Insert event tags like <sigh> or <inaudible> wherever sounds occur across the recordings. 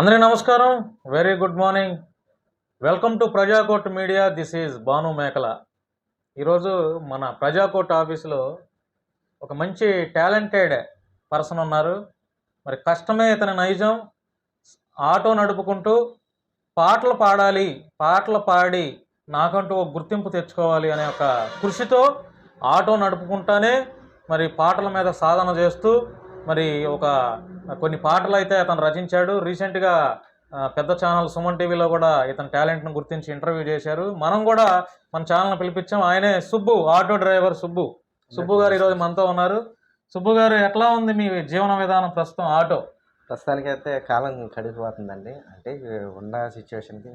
అందరికీ నమస్కారం. Very good morning welcome to Prajakot media this is Bhanu Mekala ఈరోజు మన ప్రజాకోట్ ఆఫీసులో ఒక మంచి టాలెంటెడ్ పర్సన్ ఉన్నారు. మరి కష్టమే ఇతని నైజం. ఆటో నడుపుకుంటూ పాటలు పాడాలి పాటలు పాడి నాకంటూ ఒక గుర్తింపు తెచ్చుకోవాలి అనే ఒక కృషితో ఆటో నడుపుకుంటానే మరి పాటల మీద సాధన చేస్తూ మరి ఒక కొన్ని పాటలు అయితే అతను రచించాడు. రీసెంట్గా పెద్ద ఛానల్ సుమన్ టీవీలో కూడా ఇతని టాలెంట్ను గుర్తించి ఇంటర్వ్యూ చేశారు. మనం కూడా మన ఛానల్ పిలిపించాం. ఆయనే సుబ్బు ఆటో డ్రైవర్ సుబ్బు. సుబ్బు గారు ఈరోజు మనతో ఉన్నారు. సుబ్బు గారు ఎట్లా ఉంది మీ జీవన విధానం ప్రస్తుతం ఆటో? ప్రస్తుతానికి అయితే కాలం కడిగిపోతుందండి అంటే ఉన్న సిచ్యువేషన్కి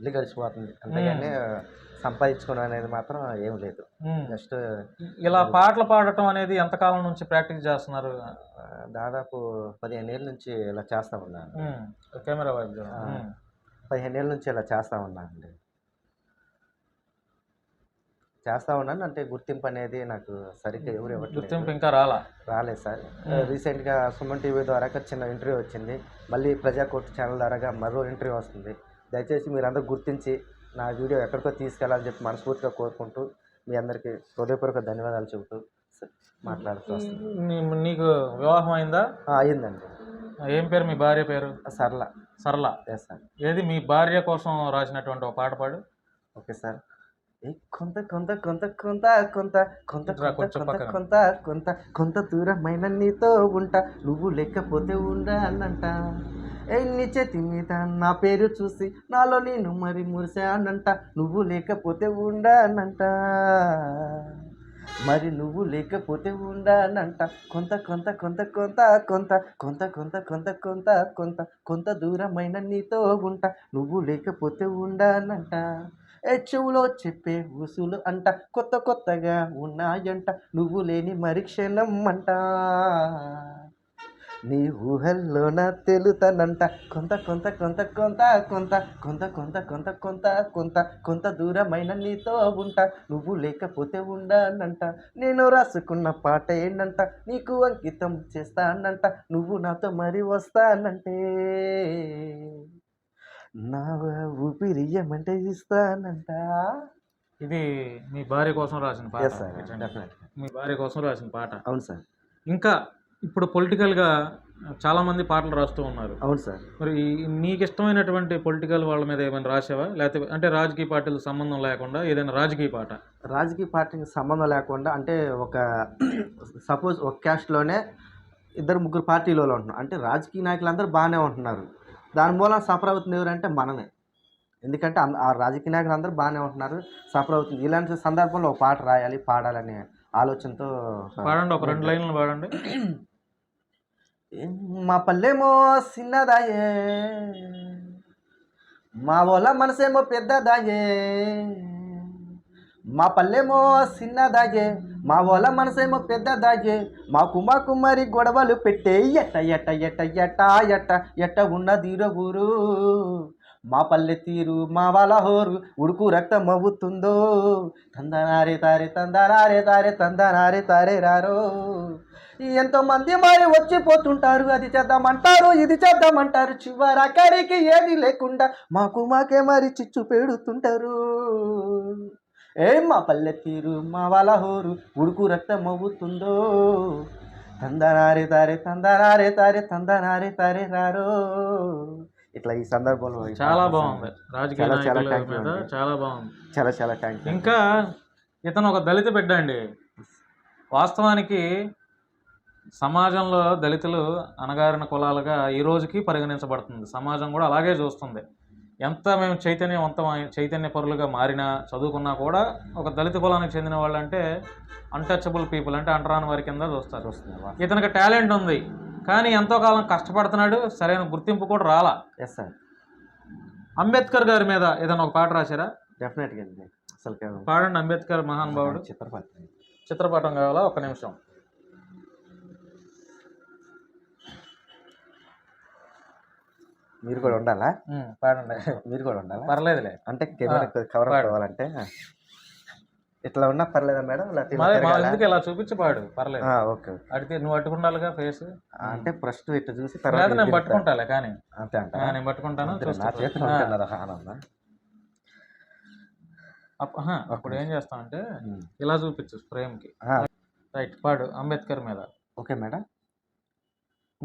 ఇల్లు గడిచిపోతుంది. అంతేగాని సంపాదించుకోవడం అనేది మాత్రం ఏం లేదు. జస్ట్ ఇలా పాటలు పాడటం అనేది ఎంతకాలం నుంచి ప్రాక్టీస్ చేస్తున్నారు? దాదాపు పదిహేను ఏళ్ళ నుంచి ఇలా చేస్తా ఉన్నాను. కెమెరా వైపు. పదిహేను ఏళ్ళ నుంచి ఇలా చేస్తా ఉన్నానండి. చేస్తా ఉన్నాను అంటే గుర్తింపు అనేది నాకు సరిగ్గా ఎవరు ఇవ్వట్లేదు. గుర్తింపు ఇంకా రాలా? రాలేదు సార్. రీసెంట్గా సుమన్ టీవీ ద్వారా చిన్న ఇంటర్వ్యూ వచ్చింది. మళ్ళీ ప్రజాకోట్ ఛానల్ ద్వారా మరో ఇంటర్వ్యూ వస్తుంది. దయచేసి మీరు అందరూ గుర్తించి నా వీడియో ఎక్కడికో తీసుకెళ్ళాలని చెప్పి మనస్ఫూర్తిగా కోరుకుంటూ మీ అందరికీ హృదయపూర్వక ధన్యవాదాలు చెబుతూ మాట్లాడుతూ నీకు వివాహం అయిందా? ఆ, అయ్యిందండి. ఏం పేరు? మీ భార్య పేరు? సర్లా సరళ. ఎస్ సార్ ఏది? మీ భార్య కోసం రాసినటువంటి ఒక పాట పాడు. ఓకే సార్ కొంత కొంత కొంత కొంత కొంత కొంత కొంత కొంత. కొంత కొంత కొంత దూరమైన నీతో ఉంటా. నువ్వు లేకపోతే ఉండాలంట. ఏ నీ చేతి మీద నా పేరు చూసి నాలో నేను మరి మురిసానంట నువ్వు లేకపోతే ఉండానంట మరి నువ్వు లేకపోతే ఉండానంట కొంత కొంత కొంత కొంత కొంత కొంత కొంత కొంత కొంత కొంత కొంత దూరమైన నీతో ఉంటా నువ్వు లేకపోతే ఉండానంట ఏ చెవులో చెప్పే ఉసులు అంట కొత్త కొత్తగా ఉన్నాయంట నువ్వు లేని మరి క్షణం అంట నీ ఊహల్లోన తెలుతానంట కొంత కొంత కొంత కొంత కొంత కొంత కొంత కొంత కొంత కొంత కొంత దూరమైన నీతో ఉంటా నువ్వు లేకపోతే ఉండానంట నేను రాసుకున్న పాట ఏంటంట నీకు అంకితం చేస్తానంట నువ్వు నాతో మరి వస్తానంటే నా ఊపిరియమంటే ఇస్తానంట ఇది మీ భార్య కోసం రాసిన పాట మీ భార్య కోసం రాసిన పాట అవును సార్ ఇంకా ఇప్పుడు పొలిటికల్గా చాలా మంది పాటలు రాస్తూ ఉన్నారు. అవును సార్. మరి నీకు ఇష్టమైనటువంటి పొలిటికల్ వాళ్ళ మీద ఏమైనా రాసావా? లేకపోతే అంటే రాజకీయ పార్టీలకు సంబంధం లేకుండా ఏదైనా రాజకీయ పాట? రాజకీయ పార్టీకి సంబంధం లేకుండా అంటే ఒక సపోజ్ ఒక క్యాస్ట్లోనే ఇద్దరు ముగ్గురు పార్టీలో ఉంటున్నారు. అంటే రాజకీయ నాయకులు అందరూ బాగానే ఉంటున్నారు. దాని మూలం సఫర్ అవుతుంది ఎవరంటే మనమే. ఎందుకంటే ఆ రాజకీయ నాయకులు అందరూ బాగానే ఉంటున్నారు. సఫర్ అవుతుంది ఇలాంటి సందర్భంలో ఒక పాట రాయాలి పాడాలనే ఆలోచనతో పాడండి ఒక రెండు లైన్లు పాడండి. <clears throat> మా పల్లెమో చిన్నదాయే. మా వాళ్ళ మనసేమో పెద్దదాయే. మా పల్లెమో చిన్నదాయే మా వాళ్ళ మనసేమో పెద్దదాయే. మా కుమా కుమారి గొడవలు పెట్టే ఎట్ట ఎట్ట ఎట్ట ఎట్ట ఎట్ట ఎట్ట దీర ఊరు మా పల్లె తీరు మా వాళ్ళ హోరు ఉడుకు రక్తం అవుతుందో? తందనారే తారే తందనారే తారే తందనారే తారే రారో? ఎంతో మంది మరి వచ్చిపోతుంటారు అది చేద్దామంటారు ఇది చేద్దామంటారు. చివరాఖరికి ఏది లేకుండా మాకు మాకే మరి చిచ్చు పెడుతుంటారు. ఏ మా పల్లె తీరు మా వాళ్ళ హోరు ఉడుకు రక్తం అవుతుందో తందనారే తారే తందనారే తారే తందనారే తారే రారో. ఇట్లా ఈ సందర్భంలో చాలా బాగుంది. రాజకీయ చాలా చాలా బాగుంది. చాలా చాలా థ్యాంక్ ఇంకా ఇతను ఒక దళిత బిడ్డ అండి. వాస్తవానికి సమాజంలో దళితులు అణగారిన కులాలుగా ఈ రోజుకి పరిగణించబడుతుంది. సమాజం కూడా అలాగే చూస్తుంది. ఎంత మేము చైతన్యవంతం చైతన్య పరులుగా మారినా చదువుకున్నా కూడా ఒక దళిత కులానికి చెందిన వాళ్ళు అంటే అన్టచబుల్ పీపుల్ అంటే అంటరాని వారి కింద చూస్తారు. ఇతనికి టాలెంట్ ఉంది. కానీ ఎంతో కాలం కష్టపడుతున్నాడు. సరైన గుర్తింపు కూడా రాలా. ఎస్ సార్ అంబేద్కర్ గారి మీద ఏదైనా ఒక పాట రాశారా? డెఫినెట్గా అసలు పాడండి అంబేద్కర్ మహానుభావుడు. చిత్రపటం. చిత్రపటం కావాలా? ఒక నిమిషం. మీరు కూడా ఉండాలా? పాడండి. మీరు కూడా ఉండాలా? పర్లేదులే. అంటే కెమెరా కవర్. కావాలంటే ఇట్లా ఉన్నా పర్లేదా మేడం? ఇలా? ఎందుకు చూపించి పాడు? పర్లేదు. ఓకే. అడిగితే నువ్వు అట్టుకుండాలిగా ఫేస్? అంటే ఫస్ట్ ఇట్లా చూసి తర్వాత నేను పట్టుకుంటాలే కానీ. అంతే ఆ, అంటారా? నేను పట్టుకుంటాను చూస్తూ నా. చేతిలో ఆనందం అప్పుడు ఏం చేస్తామంటే ఉమ్. ఇలా చూపించు ఫ్రేమ్కి. రైట్ పాడు. అంబేద్కర్ మీద. Okay madam.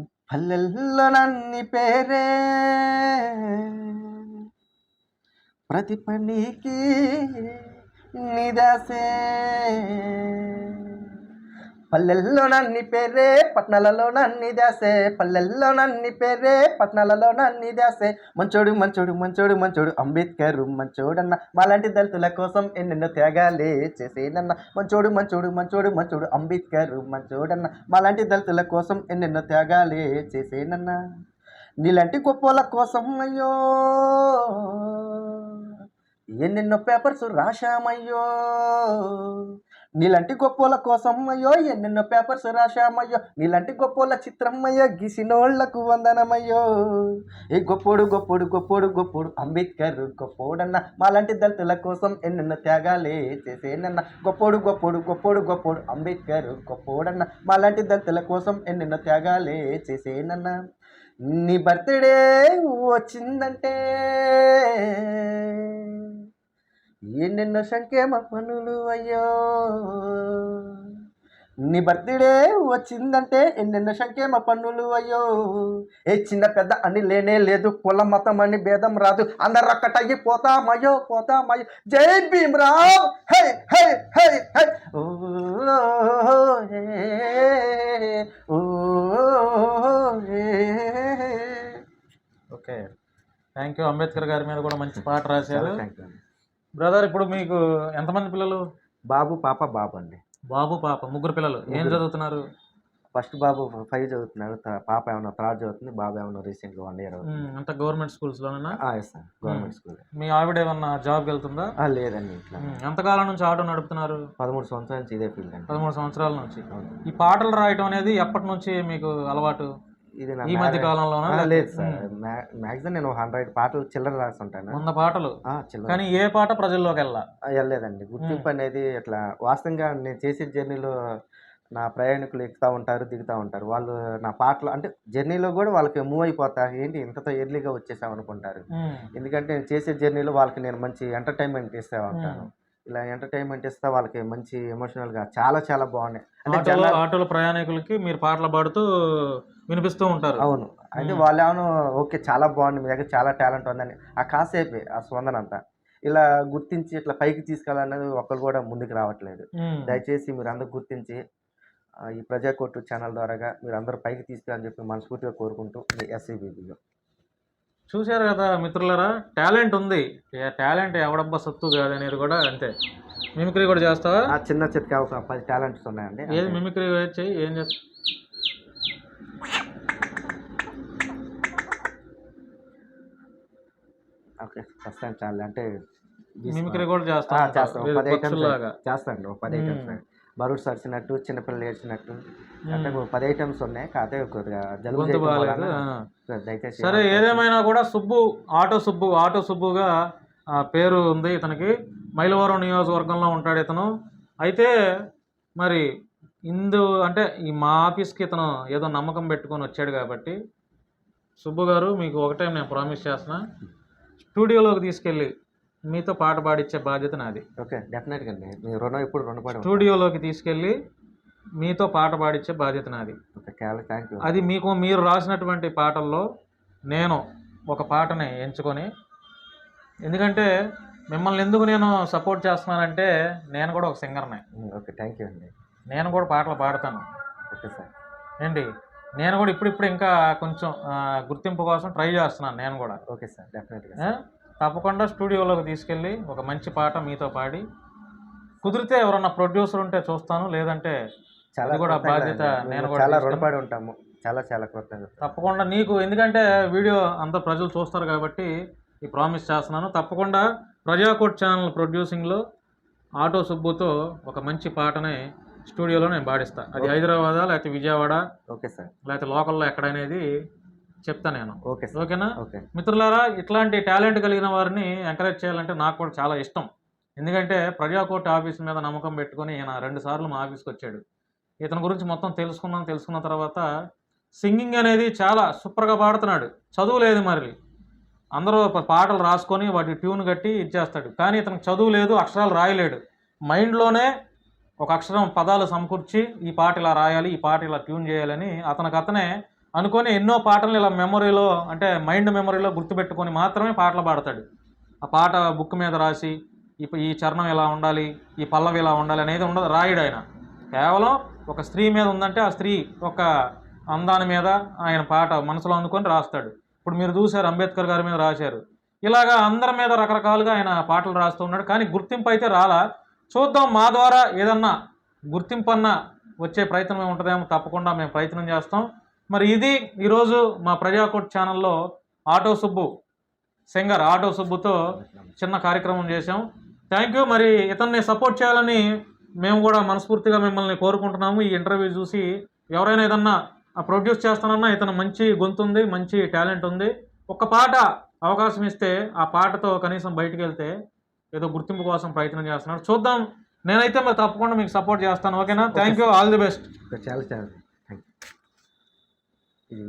పల్లెల్లో నన్ని పేరే. ప్రతి పనికి నిదాసే పల్లెల్లో నన్ని పేరే పట్నాలలో నన్ని దాసే పల్లెల్లో నన్ని పేరే పట్నాలలో నన్ని దాసే మంచోడు మంచోడు మంచోడు మంచోడు అంబేద్కర్ మంచోడన్న. మాలాంటి దళితుల కోసం ఎన్నెన్నో త్యాగాలే చేసేనన్న. మంచోడు మంచోడు మంచోడు మంచోడు అంబేద్కర్ మంచోడన్న. మాలాంటి దళితుల కోసం ఎన్నెన్నో త్యాగాలే చేసేనన్న. నీలాంటి గొప్పల కోసం అయ్యో ఎన్నెన్నో పేపర్స్ రాశామయ్యో. నీలాంటి గొప్పోల కోసం అయ్యో ఎన్నెన్నో పేపర్స్ రాశామయ్యో నీలాంటి గొప్పోల చిత్రమయ్యో గీసినోళ్ళకు వందనమయ్యో. ఏ గొప్పోడు గొప్పోడు గొప్పోడు గొప్పోడు అంబేద్కర్ గొప్పోడన్న మాలాంటి దళితుల కోసం ఎన్నెన్నో త్యాగాలే చేసేనన్న. గొప్పోడు గొప్పోడు గొప్పోడు గొప్పోడు అంబేద్కర్ గొప్పోడన్న మాలాంటి దళితుల కోసం ఎన్నెన్నో త్యాగాలే చేసేనన్న. నీ బర్త్డే వచ్చిందంటే ఎన్నెన్నో సంక్షేమ పనులు అయ్యో. నీ బర్త్డే వచ్చిందంటే ఎన్నెన్నో సంక్షేమ పన్నులు అయ్యో. ఏ చిన్న పెద్ద అని లేనే లేదు కుల మతం అని భేదం రాదు. అందరు ఒక్కటయ్యి పోతామయ్యో. పోతామయ్యో జై భీమ్రావ్! హే హే హే హే. ఓకే. థ్యాంక్ యూ అంబేద్కర్ గారి మీద కూడా మంచి పాట రాశారు. బ్రదర్ ఇప్పుడు మీకు ఎంతమంది పిల్లలు? బాబు పాప బాబు అండి. బాబు పాప ముగ్గురు పిల్లలు. ఏం. చదువుతున్నారు? ఫస్ట్ బాబు ఫైవ్ చదువుతున్నాడు త- పాప ఏమన్నా థర్డ్ చదువుతుంది బాబు ఏమన్నా రీసెంట్గా వన్ ఇయర్ అవుతుంది. ఉమ్, అంతా గవర్నమెంట్ స్కూల్స్ లోనేనా ఎస్ సార్ గవర్నమెంట్ స్కూల్. మీ ఆవిడ ఏమన్నా జాబ్కి వెళ్తుందా? లేదండి ఇట్లా. ఉమ్, ఎంతకాలం నుంచి ఆటో నడుపుతున్నారు? పదమూడు సంవత్సరాల నుంచి ఇదే ఫీల్డ్ అండి. పదమూడు సంవత్సరాల నుంచి. ఈ పాటలు రాయటం అనేది ఎప్పటి నుంచి మీకు అలవాటు? ఇది ఈ మధ్య కాలంలోనా? లేకపోతే- లేదు సార్. మ్యాక్సిమం నేను హండ్రెడ్ పాటలు చిల్లర రాస్తుంటాను వంద పాటలు? కానీ ఏ పాట ప్రజల్లోకి వెళ్ళా? వెళ్ళలేదండి. గుర్తింపు అనేది ఇట్లా వాస్తవంగా నేను చేసే జర్నీలో నా ప్రయాణికులు ఎక్కుతూ ఉంటారు దిగుతూ ఉంటారు. వాళ్ళు నా పాటలు అంటే జర్నీలో కూడా వాళ్ళకి మూవ్ అయిపోతారు ఏంటి ఇంతతో ఎర్లీగా వచ్చేసాం అనుకుంటారు. ఎందుకంటే నేను చేసే జర్నీలో వాళ్ళకి నేను మంచి ఎంటర్టైన్మెంట్ ఇస్తూ ఉంటాను. ఇలా ఎంటర్టైన్మెంట్ ఇస్తే వాళ్ళకి మంచి ఎమోషనల్గా చాలా చాలా బాగున్నాయి. అంటే ఆటోల ప్రయాణికులకి మీరు పాటలు పాడుతూ వినిపిస్తూ ఉంటారు. అవును. అయితే మ్మ్. వాళ్ళు ఏమో ఓకే చాలా బాగుంది మీ దగ్గర చాలా టాలెంట్ ఉందని ఆ కాసేపే ఆ స్పందన అంతా. ఇలా గుర్తించి ఇట్లా పైకి తీసుకెళ్ళాలనేది ఒకరు కూడా ముందుకు రావట్లేదు. దయచేసి మీరు అందరూ గుర్తించి ఈ ప్రజాకోర్టు ఛానల్ ద్వారాగా మీరు అందరూ పైకి తీసుకెళ్ళని చెప్పి మనస్ఫూర్తిగా కోరుకుంటూ మీ ఎస్సీబీబీలో చూశారు కదా మిత్రులారా టాలెంట్ ఉంది. టాలెంట్ ఎవడబ్బా సత్తు కాదనేది కూడా అంతే. మిమిక్రీ కూడా చేస్తావా? ఆ చిన్న చిట్కా ఒక పది టాలెంట్స్ ఉన్నాయండి. ఏది మిమిక్రీ చెయ్యి ఏం చేస్తా ఓకే ప్రస్తుతం చాలు అంటే మిమిక్రీ కూడా చేస్తా. చేస్తాం. పది ఐటమ్స్. చేస్తాండి పది. ఐటమ్స్ బరుడు సరిచినట్టు చిన్నపిల్లలు ఏడ్చినట్టు. అంటే పది ఐటమ్స్ ఉన్నాయి కాకపోతే కొద్దిగా జలుబు. దయచేసి సరే ఏదేమైనా కూడా సుబ్బు ఆటో సుబ్బు ఆటో సుబ్బుగా పేరు ఉంది ఇతనికి. మైలవరం నియోజకవర్గంలో ఉంటాడు ఇతను. అయితే మరి ఇందు అంటే ఈ మా ఆఫీస్కి ఇతను ఏదో నమ్మకం పెట్టుకొని వచ్చాడు కాబట్టి సుబ్బు గారు మీకు ఒకటే నేను ప్రామిస్ చేస్తున్నా. స్టూడియోలోకి తీసుకెళ్ళి మీతో పాట పాడిచ్చే బాధ్యత నాది. ఓకే డెఫినెట్గా అండి. మీ రుణం ఇప్పుడు రుణపడి. స్టూడియోలోకి తీసుకెళ్ళి మీతో పాట పాడిచ్చే బాధ్యత నాది. ఓకే థ్యాంక్ యూ అది మీకు మీరు రాసినటువంటి పాటల్లో నేను ఒక పాటని ఎంచుకొని ఎందుకంటే మిమ్మల్ని ఎందుకు నేను సపోర్ట్ చేస్తున్నానంటే నేను కూడా ఒక సింగర్నే. ఓకే థ్యాంక్ యూ అండి. నేను కూడా పాటలు పాడతాను. Okay sir. ఏంటి? నేను కూడా ఇప్పుడిప్పుడు ఇంకా కొంచెం గుర్తింపు కోసం ట్రై చేస్తున్నాను నేను కూడా ఓకే సార్ డెఫినెట్గా? తప్పకుండా స్టూడియోలోకి తీసుకెళ్ళి ఒక మంచి పాట మీతో పాడి కుదిరితే ఎవరన్నా ప్రొడ్యూసర్ ఉంటే చూస్తాను లేదంటే చాలా కూడా బాధ్యత. నేను కూడా చాలా రుణపడి ఉంటాము చాలా చాలా కృతజ్ఞత తప్పకుండా నీకు ఎందుకంటే వీడియో అంతా ప్రజలు చూస్తారు కాబట్టి ఈ ప్రామిస్ చేస్తున్నాను తప్పకుండా ప్రజాకోట్ ఛానల్ ప్రొడ్యూసింగ్లో ఆటో సుబ్బుతో ఒక మంచి పాటని స్టూడియోలో నేను పాడిస్తా. అది హైదరాబాదా లేకపోతే విజయవాడ ఓకే సార్. లేకపోతే లోకల్లో ఎక్కడనేది చెప్తా నేను. Okay sir. ఓకేనా? ఓకే. మిత్రులారా ఇట్లాంటి టాలెంట్ కలిగిన వారిని ఎంకరేజ్ చేయాలంటే నాకు కూడా చాలా ఇష్టం. ఎందుకంటే ప్రజాకోర్టు ఆఫీస్ మీద నమ్మకం పెట్టుకొని ఈయన రెండు సార్లు మా ఆఫీస్కి వచ్చాడు. ఇతని గురించి మొత్తం తెలుసుకున్నాం తెలుసుకున్న తర్వాత సింగింగ్ అనేది చాలా సూపర్గా పాడుతున్నాడు. చదువు లేదు మరి. అందరూ పాటలు రాసుకొని వాటి ట్యూన్ కట్టి ఇచ్చేస్తాడు కానీ ఇతనికి చదువు లేదు అక్షరాలు రాయలేడు. మైండ్లోనే ఒక అక్షరం పదాలు సమకూర్చి ఈ పాట ఇలా రాయాలి ఈ పాట ఇలా ట్యూన్ చేయాలని అతనికి అతనే అనుకొని ఎన్నో పాటలు ఇలా మెమొరీలో అంటే మైండ్ మెమొరీలో గుర్తుపెట్టుకొని మాత్రమే పాటలు పాడతాడు. ఆ పాట బుక్ మీద రాసి ఈ ఈ చరణం ఇలా ఉండాలి ఈ పల్లవి ఇలా ఉండాలి అనేది ఉండదు రాయుడు ఆయన. కేవలం ఒక స్త్రీ మీద ఉందంటే ఆ స్త్రీ ఒక అందాని మీద ఆయన పాట మనసులో అనుకొని రాస్తాడు. ఇప్పుడు మీరు చూశారు అంబేద్కర్ గారి మీద రాశారు. ఇలాగా అందరి మీద రకరకాలుగా ఆయన పాటలు రాస్తూ ఉన్నాడు. కానీ గుర్తింపు అయితే రాలా. చూద్దాం మా ద్వారా ఏదన్నా గుర్తింపన్న వచ్చే ప్రయత్నం ఉంటుందేమో తప్పకుండా మేము ప్రయత్నం చేస్తాం. మరి ఇది ఈరోజు మా ప్రజాకోట్ ఛానల్లో ఆటో సుబ్బు సింగర్ ఆటో సుబ్బుతో చిన్న కార్యక్రమం చేశాం. థ్యాంక్ యూ మరి ఇతన్ని సపోర్ట్ చేయాలని మేము కూడా మనస్ఫూర్తిగా మిమ్మల్ని కోరుకుంటున్నాము. ఈ ఇంటర్వ్యూ చూసి ఎవరైనా ఏదన్నా ప్రొడ్యూస్ చేస్తానన్నా ఇతను మంచి గొంతు ఉంది మంచి టాలెంట్ ఉంది. ఒక పాట అవకాశం ఇస్తే ఆ పాటతో కనీసం బయటికి వెళ్తే ఏదో గుర్తింపు కోసం ప్రయత్నం చేస్తున్నాడు చూద్దాం. నేనైతే మరి తప్పకుండా మీకు సపోర్ట్ చేస్తాను. ఓకేనా? Thank you all the best చాలా చాలా థ్యాంక్ యూ